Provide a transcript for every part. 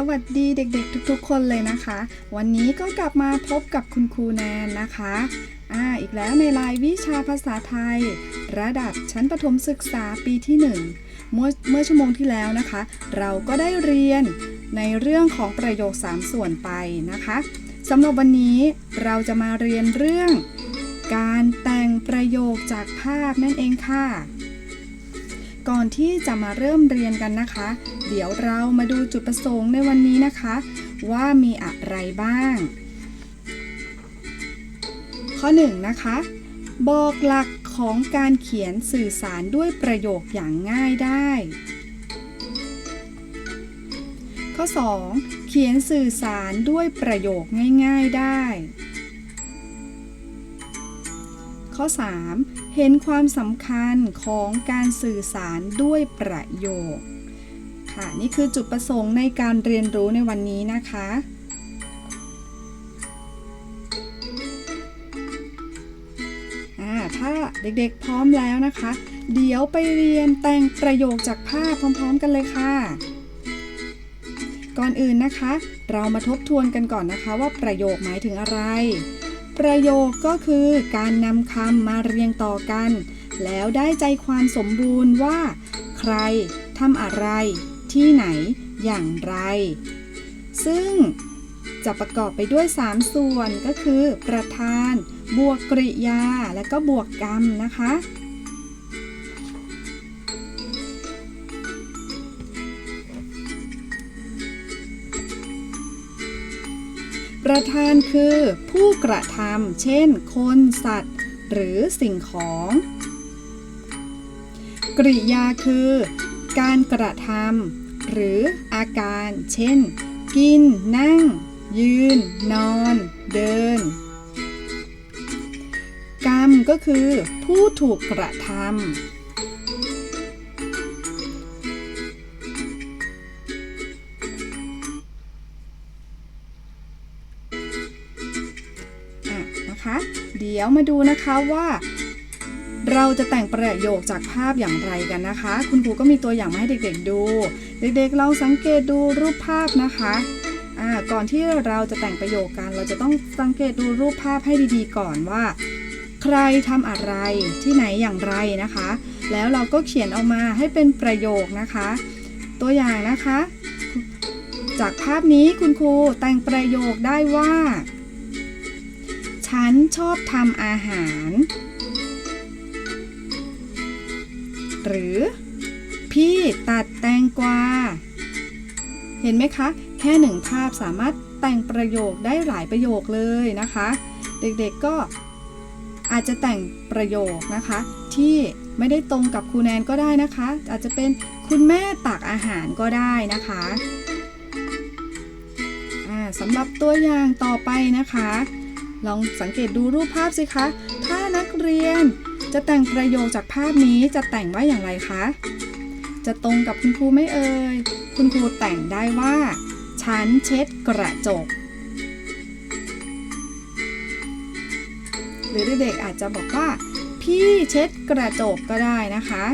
สวัสดีเด็กๆ ทุกๆ คนเลยนะคะ วันนี้ก็กลับมาพบกับคุณครูแนนนะคะอ่าอีกแล้วในรายวิชาภาษาไทย ระดับชั้นประถมศึกษาปีที่1เมื่อเมื่อชั่วโมงที่แล้วนะคะ เราก็ได้เรียนในเรื่องของประโยค 3 ส่วนไปนะคะสำหรับวันนี้เราจะมาเรียนเรื่อง การแต่งประโยคจากภาพนั่นเองค่ะ ก่อนที่จะมาเริ่มเรียนกันนะคะ เดี๋ยวเรามาดูจุดประสงค์ในวันนี้นะคะ ว่ามีอะไรบ้าง ข้อ1นะคะ บอกหลักของการเขียนสื่อสารด้วยประโยคอย่างง่ายได้ ข้อ 2 เขียนสื่อสารด้วยประโยคง่าย ๆได้ ข้อ 3. เห็นความสำคัญของการสื่อสารด้วยประโยค ค่ะ นี่คือจุดประสงค์ในการเรียนรู้ในวันนี้นะคะอ่าถ้าเด็กๆพร้อมแล้วนะคะ เดี๋ยวไปเรียนแต่งประโยคจากภาพพร้อม ๆ กันเลยค่ะ ก่อนอื่นนะคะ เรามาทบทวนกันก่อนนะคะว่าประโยคหมายถึงอะไร ประโยคก็คือการนำคำมาเรียงต่อกัน แล้วได้ใจความสมบูรณ์ว่า ใครทำอะไร ที่ไหน อย่างไร ซึ่งจะประกอบไปด้วย 3 ส่วนก็คือ ประธาน บวกกริยา และก็บวกกรรมนะคะ ประธานคือผู้กระทำเช่น คนสัตว์ หรือสิ่งของ กริยาคือ การกระทำหรืออาการ เช่น กิน นั่ง ยืน นอน เดิน กรรมก็คือ ผู้ถูกกระทำ เดี๋ยวมาดูนะคะว่า เราจะแต่งประโยคจากภาพอย่างไรกันนะคะ คุณครูก็มีตัวอย่างมาให้เด็กๆดู เด็กๆลองสังเกตดูรูปภาพนะคะก่อนที่เราจะแต่งประโยคกันเราจะต้องสังเกตดูรูปภาพให้ดีๆ ก่อนว่า ใครทำอะไรที่ไหนอย่างไรนะคะ แล้วเราก็เขียนออกมาให้เป็นประโยคนะคะ ตัวอย่างนะคะ จากภาพนี้คุณครูแต่งประโยคได้ว่า ฉันชอบทำอาหาร หรือ พี่ตัดแตงกวา เห็นไหมคะ แค่หนึ่งภาพสามารถแต่งประโยคได้หลายประโยคเลยนะคะ เด็กๆก็อาจจะแต่งประโยคนะคะ ที่ไม่ได้ตรงกับครูแนนก็ได้นะคะ อาจจะเป็นคุณแม่ตักอาหารก็ได้นะคะอ่าสำหรับตัวอย่างต่อไปนะคะ ลองสังเกตดูรูปภาพสิคะ ถ้านักเรียนจะแต่งประโยคจากภาพนี้จะแต่งว่าอย่างไรคะ จะตรงกับคุณครูไหม่เอ่ย คุณครูแต่งได้ว่า ฉันเช็ดกระจก หรือเด็กๆอาจจะบอกว่า พี่เช็ดกระจกก็ได้นะคะ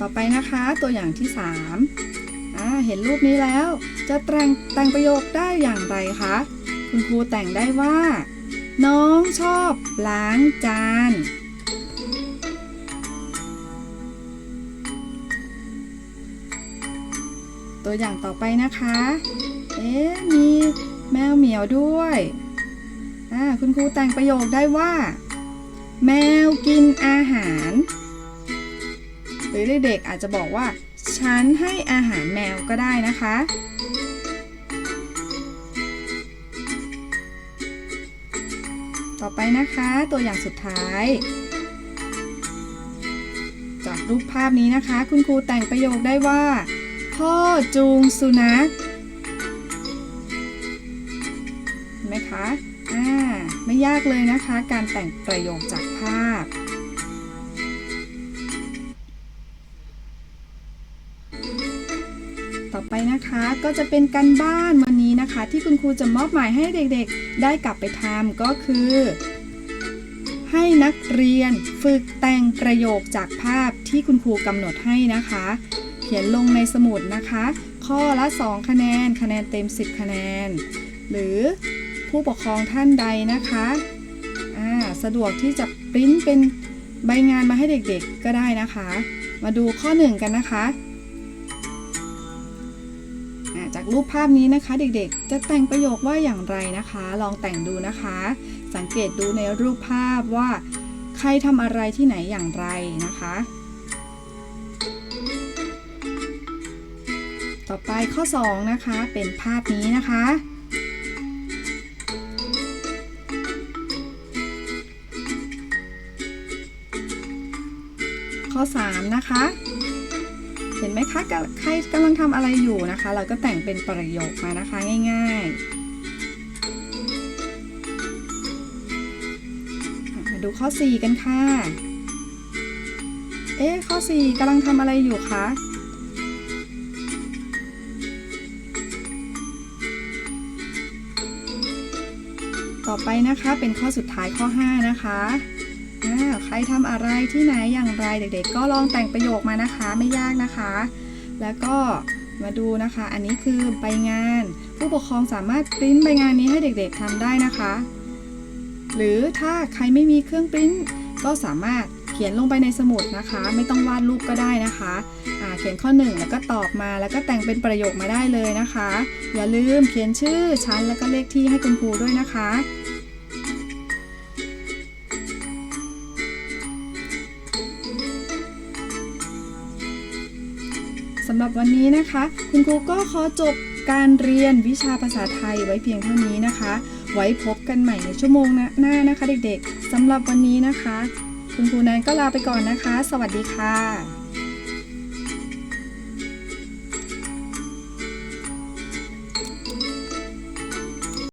ต่อไปนะคะตัวอย่างที่ 3 อ่าเห็นรูปนี้แล้ว จะแต่งแต่งประโยคได้อย่างไรคะ คุณครูแต่งได้ว่า น้องชอบล้างจาน ตัวอย่างต่อไปนะคะ เอ๊ะมีแมวเหมียวด้วยอ่าคุณครูแต่งประโยคได้ว่า แมวกินอาหาร หรือเด็กๆอาจจะบอกว่า ฉันให้อาหารแมวก็ได้นะคะ ต่อไปนะคะตัวอย่างสุดท้าย จากรูปภาพนี้นะคะ คุณครูแต่งประโยคได้ว่า พ่อจูงสุนัขเห็นไหมคะ อ่า ไม่ยากเลยนะคะ การแต่งประโยคจากภาพ นะคะ ก็จะเป็นการบ้านวันนี้นะคะ ที่คุณครูจะมอบหมายให้เด็กๆ ได้กลับไปทำก็คือ ให้นักเรียนฝึกแต่งประโยคจากภาพที่คุณครูกำหนดให้นะคะ เขียนลงในสมุดนะคะ ข้อละ 2 คะแนน คะแนนเต็ม 10 คะแนน หรือผู้ปกครองท่านใดนะคะสะดวกที่จะปริ้นเป็นใบงานมาให้เด็กๆก็ได้นะคะ มาดูข้อ 1 กันนะคะ รูปภาพนี้นะคะเด็กๆ จะแต่งประโยคว่าอย่างไรนะคะ ลองแต่งดูนะคะ สังเกตดูในรูปภาพว่า ใครทำอะไรที่ไหนอย่างไรนะคะ ต่อไปข้อ 2 นะคะเป็นภาพนี้นะคะ ข้อ 3 นะคะ เห็นไหมคะกำใครกำลังทำอะไรอยู่นะคะ เราก็แต่งเป็นประโยคมานะคะ ง่ายๆ มาดูข้อ 4 กันค่ะ เอ๊ข้อ 4กำลังทำอะไรอยู่คะต่อไปนะคะเป็นข้อสุดท้ายข้อ 5 นะคะ ใครทำอะไรที่ไหนอย่างไรเด็กๆ ก็ลองแต่งประโยคมานะคะไม่ยากนะคะ แล้วก็มาดูนะคะ อันนี้คือใบงาน ผู้ปกครองสามารถปริ้นใบงานนี้ให้เด็กๆทำได้นะคะ หรือถ้าใครไม่มีเครื่องปริ้นก็สามารถเขียนลงไปในสมุดนะคะ ไม่ต้องวาดรูปก็ได้นะคะเขียนข้อ 1 แล้วก็ตอบมาแล้วก็แต่งเป็นประโยคมาได้เลยนะคะ อย่าลืมเขียนชื่อชั้นแล้วก็เลขที่ให้คุณครูด้วยนะคะ สำหรับวันนี้นะคะ คุณครูก็ขอจบการเรียนวิชาภาษาไทยไว้เพียงเท่านี้นะคะ ไว้พบกันใหม่ในชั่วโมงหน้านะคะเด็กๆสำหรับวันนี้นะคะ คุณครูแนนก็ลาไปก่อนนะคะ สวัสดีค่ะ